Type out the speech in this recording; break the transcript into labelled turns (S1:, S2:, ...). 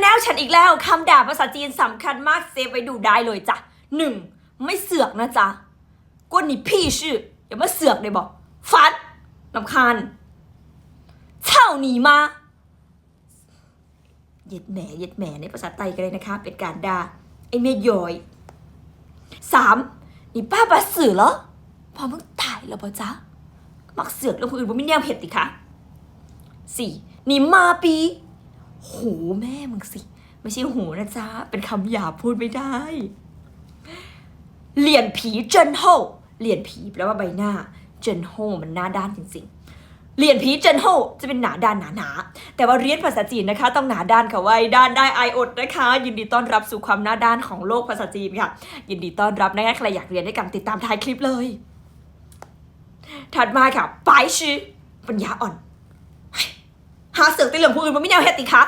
S1: แนลฉันอีกแล้วคำด่าภาษาจีนสำคัญมากเซฟไว้ดูได้เลยจ้ะหนึ่งไม่เสือกนะจ๊ะกวนนี่พี่ชื่ออย่ามาเสือกเลยบอกฟัดลำคาญเช่าหนีมาเย็ดแหมเย็ดแหมในภาษาไทยกันเลยนะคะ เป็นการด่าไอ้เมียย้อยสามนี่ป้าบาสื่อเหรอพอมึงถ่ายแล้วปะจ๊ะมักเสือกแล้วคนอื่นว่าไม่แนวเห็ดดิคะสี่นี่มาปี หแม่มึงสิ ไม่ใช่โหนะจ๊ะ เป็นคำหยาบพูดไม่ได้ เหรียญผีเจนโฮเหรียญผีแปลว่าใบหน้า เจนโฮมันหน้าด้านจริงๆ เหรียญผีเจนโฮจะเป็นหนาด้านหนาๆ แต่ว่าเรียนภาษาจีนนะคะ ต้องหนาด้านค่ะไว้ ด้านได้ไออดนะคะ ยินดีต้อนรับสู่ความหน้าด้านของโลกภาษาจีนค่ะ ยินดีต้อนรับนะคะใครอยากเรียนด้กันติดตามท้ายคลิปเลย ถัดมาค่ะปายชื่อปัญญาอ่อน หาเสือกตีเหลืองผู้อื่นมันไม่แนวเฮติคะ